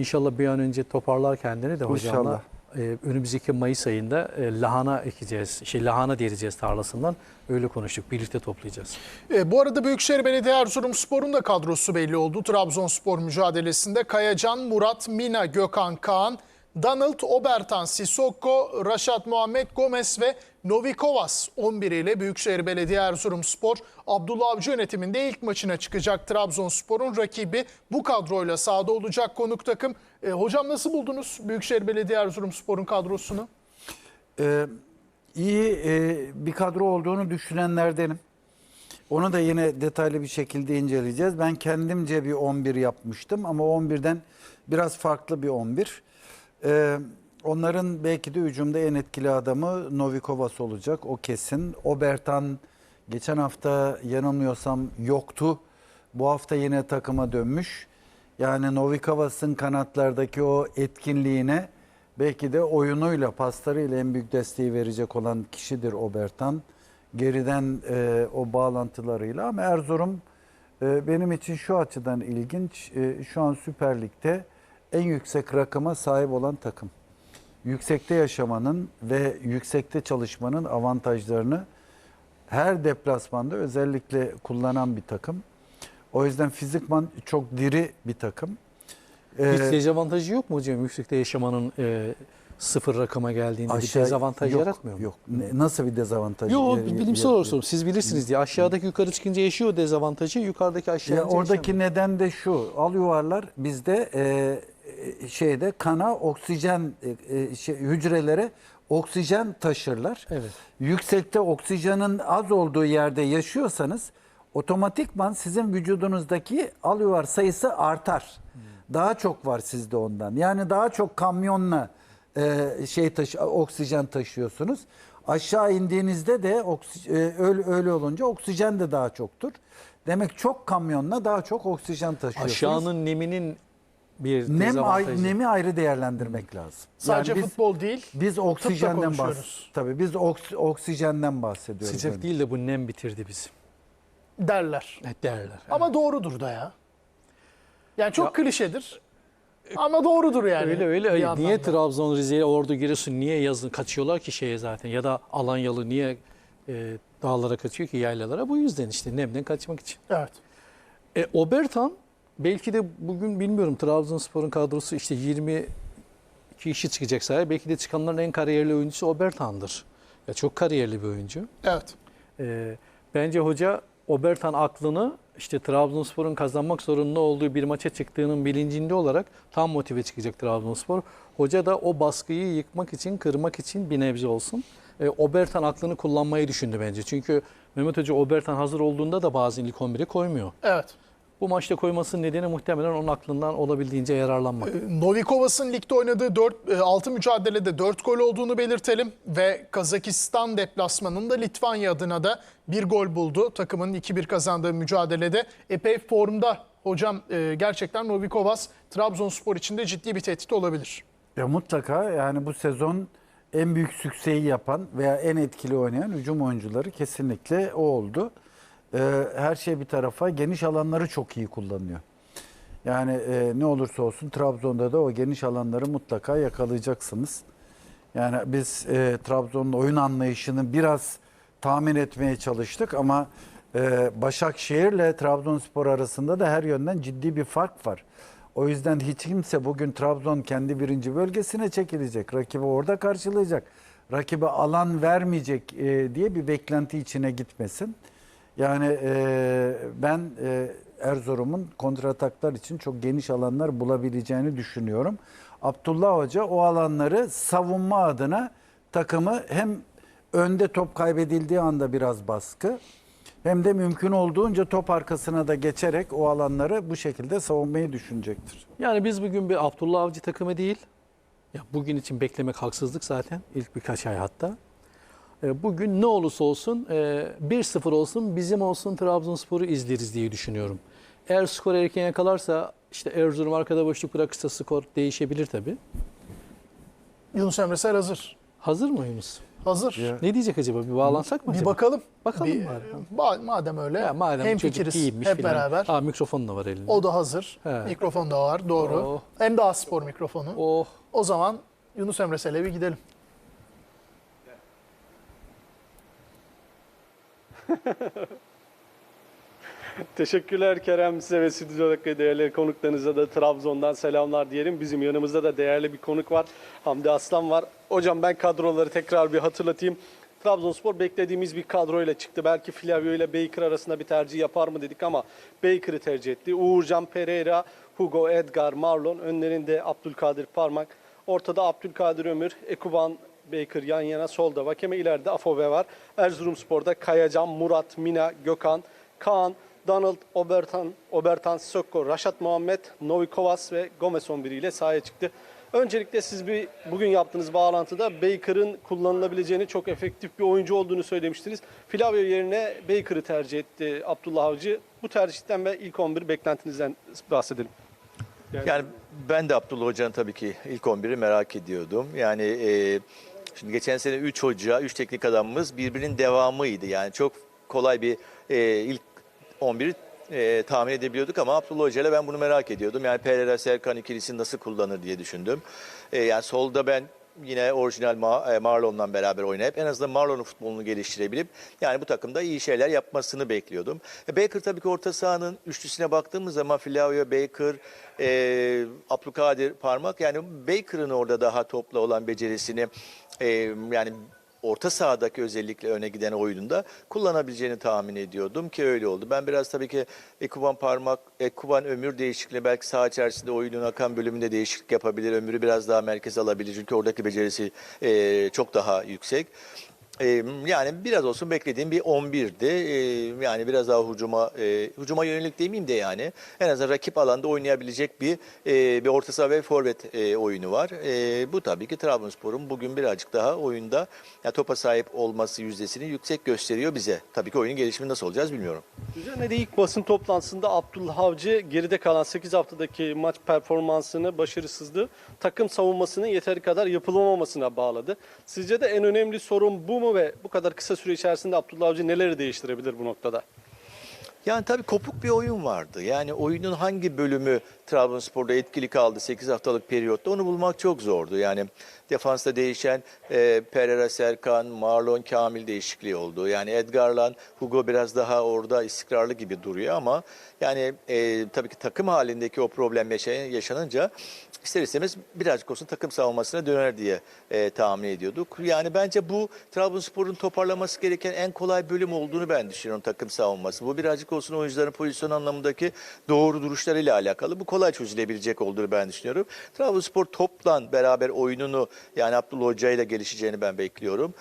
İnşallah bir an önce toparlar kendini de hocamla. İnşallah. e, önümüzdeki Mayıs ayında e, lahana ekeceğiz. Şey lahana dereceğiz tarlasından. Öyle konuştuk. Birlikte toplayacağız. E, bu arada Büyükşehir Belediye Erzurumspor'un da kadrosu belli oldu. Trabzonspor mücadelesinde Kayacan, Murat, Mina, Gökhan, Kaan, Donald, Obertan, Sissoko, Raşat Muhammed Gomez ve Novikovas 11 ile Büyükşehir Belediye Erzurumspor Abdullah Avcı yönetiminde ilk maçına çıkacak Trabzonspor'un rakibi bu kadroyla sahada olacak konuk takım. E, hocam nasıl buldunuz Büyükşehir Belediye Erzurumspor'un kadrosunu? Ee, iyi e, bir kadro olduğunu düşünenlerdenim. Onu da yine detaylı bir şekilde inceleyeceğiz. Ben kendimce bir 11 yapmıştım ama 11'den biraz farklı bir 11. Ee, onların belki de hücumda en etkili adamı Novikovas olacak. O kesin. Obertan geçen hafta yanılmıyorsam yoktu. Bu hafta yine takıma dönmüş. Yani Novikovas'ın kanatlardaki o etkinliğine belki de oyunuyla, paslarıyla en büyük desteği verecek olan kişidir Obertan. Geriden e, o bağlantılarıyla ama Erzurum e, benim için şu açıdan ilginç. E, şu an Süper Lig'de en yüksek rakama sahip olan takım. Yüksekte yaşamanın ve yüksekte çalışmanın avantajlarını her deplasmanda özellikle kullanan bir takım. O yüzden fizikman çok diri bir takım. Ee, Hiç dezavantajı yok mu hocam yüksekte yaşamanın e, sıfır rakama geldiğinde aşağı- bir dezavantaj yok, yaratmıyor mu? Yok. Ne- Nasıl bir dezavantaj? Yok bilimsel olarak soruyorum. Siz bilirsiniz diye. Aşağıdaki yukarı çıkınca yaşıyor dezavantajı, yukarıdaki aşağı Ya oradaki yaşamıyor. neden de şu. Al yuvarlar bizde e, şeyde kana oksijen e, e, şey, hücrelere oksijen taşırlar. Evet. Yüksekte oksijenin az olduğu yerde yaşıyorsanız otomatikman sizin vücudunuzdaki al yuvar sayısı artar. Daha çok var sizde ondan. Yani daha çok kamyonla e, şey taşı, oksijen taşıyorsunuz. Aşağı indiğinizde de oksi- e, öyle, öyle olunca oksijen de daha çoktur. Demek çok kamyonla daha çok oksijen taşıyorsunuz. Aşağının neminin bir nem dezavantajı. ay, nemi ayrı değerlendirmek lazım. Sadece Yani biz, futbol değil. biz oksijenden konuşuyoruz. bahsediyoruz. Tabii biz oks- oksijenden bahsediyoruz. Sıcak Yani. değil de bu nem bitirdi bizi. derler. Evet, derler. Ama doğrudur da ya. Yani çok Ya- klişedir. Ama doğrudur yani. Öyle öyle. bir Niye anlamda. Trabzon, Rize, Ordu, Giresun niye yazın kaçıyorlar ki şeye zaten ya da Alanyalı niye e, dağlara kaçıyor ki yaylalara? Bu yüzden işte nemden kaçmak için. Evet. E, Obertan belki de bugün bilmiyorum Trabzonspor'un kadrosu işte 22 kişi çıkacak sahaya. Belki de çıkanların en kariyerli oyuncusu Obertan'dır. Ya çok kariyerli bir oyuncu. Evet. E, bence hoca Obertan aklını işte Trabzonspor'un kazanmak zorunda olduğu bir maça çıktığının bilincinde olarak tam motive çıkacak Trabzonspor. Hoca da o baskıyı yıkmak için, kırmak için bir nebze olsun. E, Obertan aklını kullanmayı düşündü bence. Çünkü Mehmet Hoca Obertan hazır olduğunda da bazen ilk 11'e koymuyor. Evet. Bu maçta koymasının nedeni muhtemelen onun aklından olabildiğince yararlanmak. Ee, Novikovas'ın ligde oynadığı 4, 6 mücadelede 4 gol olduğunu belirtelim. Ve Kazakistan deplasmanında Litvanya adına da bir gol buldu. Takımın 2-1 kazandığı mücadelede epey formda. Hocam e, gerçekten Novikovas Trabzonspor için de ciddi bir tehdit olabilir. Ya mutlaka yani bu sezon en büyük sükseyi yapan veya en etkili oynayan hücum oyuncuları kesinlikle o oldu. Ee, her şey bir tarafa geniş alanları çok iyi kullanıyor. Yani e, ne olursa olsun Trabzon'da da o geniş alanları mutlaka yakalayacaksınız. Yani biz e, Trabzon'un oyun anlayışını biraz tahmin etmeye çalıştık ama e, Başakşehir'le Trabzonspor arasında da her yönden ciddi bir fark var. O yüzden hiç kimse bugün Trabzon kendi birinci bölgesine çekilecek. Rakibi orada karşılayacak. Rakibe alan vermeyecek e, diye bir beklenti içine gitmesin. Yani e, ben e, Erzurum'un kontrataklar için çok geniş alanlar bulabileceğini düşünüyorum. Abdullah Hoca o alanları savunma adına takımı hem önde top kaybedildiği anda biraz baskı hem de mümkün olduğunca top arkasına da geçerek o alanları bu şekilde savunmayı düşünecektir. Yani biz bugün bir Abdullah Avcı takımı değil. Ya bugün için beklemek haksızlık zaten. ilk birkaç ay hatta. E, Bugün ne olursa olsun e, 1-0 olsun bizim olsun Trabzonspor'u izleriz diye düşünüyorum. Eğer skor erken yakalarsa işte Erzurum arkada boşluk bırakırsa skor değişebilir tabii. Yunus Emre Ser hazır. Hazır mı Yunus? Hazır. Ya. Ne diyecek acaba? Bir bağlansak mı Bir acaba? bakalım. Bakalım Bir- bari. ba- madem öyle. Ya madem hem fikiriz hep filan. beraber. Aa, mikrofon da var elinde. O da hazır. He. Mikrofon da var. Doğru. Oh. Hem de spor mikrofonu. Oh. O zaman Yunus Emre Selebi gidelim. Teşekkürler Kerem size ve stüdyodaki değerli konuklarınıza da Trabzon'dan selamlar diyelim. Bizim yanımızda da değerli bir konuk var. Hamdi Aslan var. Hocam ben kadroları tekrar bir hatırlatayım. Trabzonspor beklediğimiz bir kadroyla çıktı. Belki Flavio ile Baker arasında bir tercih yapar mı dedik ama Baker'ı tercih etti. Uğurcan Pereira, Hugo Edgar, Marlon. Önlerinde Abdülkadir Parmak. Ortada Abdülkadir Ömür, Ekuban Baker yan yana solda. Vakeme ileride Afobe var. Erzurumspor'da Kayacan, Murat, Mina, Gökhan, Kaan, Donald, Obertan, Obertan Sokko, Raşat Muhammed, Novikovas ve Gomez 11 ile sahaya çıktı. Öncelikle siz bir bugün yaptığınız bağlantıda Baker'ın kullanılabileceğini çok efektif bir oyuncu olduğunu söylemiştiniz. Flavio yerine Baker'ı tercih etti Abdullah Avcı. Bu tercihten ve ilk 11 beklentinizden bahsedelim. Yani ben de Abdullah Hoca'nın tabii ki ilk 11'i merak ediyordum. Yani e, şimdi geçen sene 3 hoca, 3 teknik adamımız birbirinin devamıydı. Yani çok kolay bir e, ilk 11'i e, tahmin edebiliyorduk ama Abdullah Hoca ile ben bunu merak ediyordum. Yani Pereira Serkan ikilisini nasıl kullanır diye düşündüm. E, yani solda ben yine orijinal Ma- e, Marlon'la beraber oynayıp en azından Marlon'un futbolunu geliştirebilip yani bu takımda iyi şeyler yapmasını bekliyordum. E, Baker tabii ki orta sahanın üçlüsüne baktığımız zaman Flavio Baker, e, Abdülkadir Parmak yani Baker'ın orada daha topla olan becerisini e, yani orta sahadaki özellikle öne giden oyununda kullanabileceğini tahmin ediyordum ki öyle oldu. Ben biraz tabii ki Ekuban Parmak, Ekuban Ömür değişikliği belki saha içerisinde oyunun akan bölümünde değişiklik yapabilir. Ömür'ü biraz daha merkeze alabilir çünkü oradaki becerisi e, çok daha yüksek. E, yani biraz olsun beklediğim bir 11'di. E, yani biraz daha hücuma e, hücuma yönelik demeyeyim de yani en azından rakip alanda oynayabilecek bir e, bir orta saha ve forvet e, oyunu var. E, bu tabii ki Trabzonspor'un bugün birazcık daha oyunda yani topa sahip olması yüzdesini yüksek gösteriyor bize. Tabii ki oyunun gelişimi nasıl olacağız bilmiyorum. De ilk basın toplantısında Abdullah geride kalan 8 haftadaki maç performansını, başarısızlığı takım savunmasının yeteri kadar yapılamamasına bağladı. Sizce de en önemli sorun bu mu ve bu kadar kısa süre içerisinde Abdullah Avcı neleri değiştirebilir bu noktada? Yani tabii kopuk bir oyun vardı. Yani oyunun hangi bölümü Trabzonspor'da etkili kaldı 8 haftalık periyotta onu bulmak çok zordu. Yani defansta değişen e, Pereira, Serkan, Marlon, Kamil değişikliği oldu. Yani Edgar'la Hugo biraz daha orada istikrarlı gibi duruyor ama yani e, tabii ki takım halindeki o problem yaşanınca ister istemez birazcık olsun takım savunmasına döner diye e, tahmin ediyorduk. Yani bence bu Trabzonspor'un toparlaması gereken en kolay bölüm olduğunu ben düşünüyorum takım savunması. Bu birazcık olsun oyuncuların pozisyon anlamındaki doğru duruşlarıyla alakalı. Bu kolay çözülebilecek olduğunu ben düşünüyorum. Trabzonspor topla beraber oyununu yani Abdullah Hoca ile gelişeceğini ben bekliyorum.